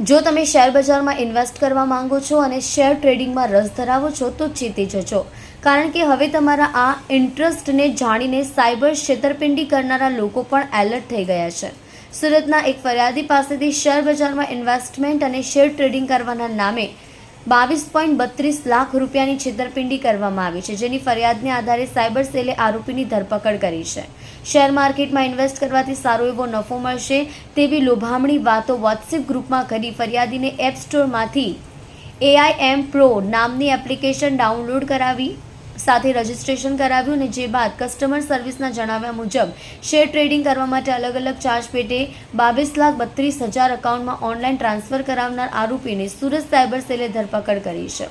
જો તમે શેર બજારમાં ઇન્વેસ્ટ કરવા માંગો છો અને શેર ટ્રેડિંગમાં રસ ધરાવો છો, તો ચેતી જજો. કારણ કે હવે તમારા આ ઇન્ટરેસ્ટને જાણીને સાયબર છેતરપિંડી કરનારા લોકો પણ એલર્ટ થઈ ગયા છે. સુરતના એક ફરિયાદી પાસેથી શેર બજારમાં ઇન્વેસ્ટમેન્ટ અને શેર ટ્રેડિંગ કરવાના નામે બાવીસ પોઈન્ટ બત્રીસ લાખ રૂપિયાની છેતરપિંડી કરવામાં આવી છે, જેની ફરિયાદને આધારે સાયબર સેલે આરોપીની ધરપકડ કરી છે. શેર માર્કેટમાં ઇન્વેસ્ટ કરવાથી સારો એવો નફો મળશે તેવી લોભામણી વાતો વોટ્સએપ ગ્રુપમાં કરી ફરિયાદીને એપ સ્ટોરમાંથી એઆઈએમ પ્રો નામની એપ્લિકેશન ડાઉનલોડ કરાવી સાથે રજિસ્ટ્રેશન કરાવ્યું અને જે બાદ કસ્ટમર સર્વિસના જણાવ્યા મુજબ શેર ટ્રેડિંગ કરવા માટે અલગ અલગ ચાર્જ પેટે બાવીસ લાખ બત્રીસ હજાર એકાઉન્ટમાં ઓનલાઈન ટ્રાન્સફર કરાવનાર આરોપીને સુરત સાયબર સેલે ધરપકડ કરી છે.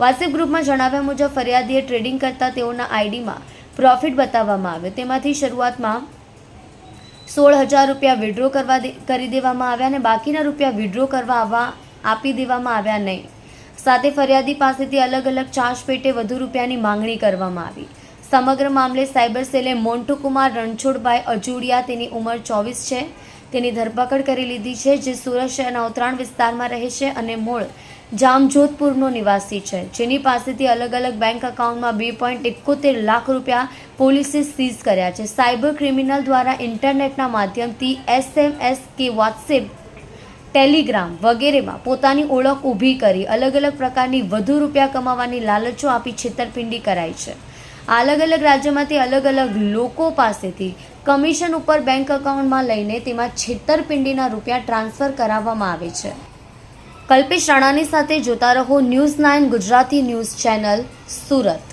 વોટ્સએપ ગ્રુપમાં જણાવ્યા મુજબ, ફરિયાદીએ ટ્રેડિંગ કરતા તેઓના આઈડીમાં પ્રોફિટ બતાવવામાં આવ્યો. તેમાંથી શરૂઆતમાં સોળ હજાર રૂપિયા વિડ્રો કરવા કરી દેવામાં આવ્યા અને બાકીના રૂપિયા વિડ્રો કરવા આવવા આપી દેવામાં આવ્યા નહીં. સાથે ફરિયાદી પાસેથી અલગ અલગ ચાર્જ પેટે વધુ રૂપિયાની માંગણી કરવામાં આવી. સમગ્ર મામલે સાયબર સેલે મોન્ટુકુમાર રણછોડભાઈ અજુડિયા તેની ઉંમર ચોવીસ છે. તેની ધરપકડ કરી લીધી છે, જે સુરત શહેરના ઉત્તરાયણ વિસ્તારમાં રહે છે અને મૂળ જામજોધપુરનો નિવાસી છે. જેની પાસેથી અલગ અલગ બેંક એકાઉન્ટમાં બે પોઈન્ટ એકોતેર લાખ રૂપિયા પોલીસે સીઝ કર્યા છે. સાયબર ક્રિમિનલ દ્વારા ઇન્ટરનેટના માધ્યમથી એસએમએસ કે વોટ્સએપ ટેલિગ્રામ વગેરેમાં પોતાની ઓળખ ઊભી કરી અલગ અલગ પ્રકારની વધુ રૂપિયા કમાવાની લાલચો આપી છેતરપિંડી કરાય છે. અલગ અલગ રાજ્યમાંથી અલગ અલગ લોકો પાસેથી કમિશન ઉપર બેંક એકાઉન્ટમાં લઈને તેમાં છેતરપિંડીના રૂપિયા ટ્રાન્સફર કરાવવામાં આવે છે. કલ્પેશ રાણાની સાથે જોતા રહો news nine Gujarati news channel Surat.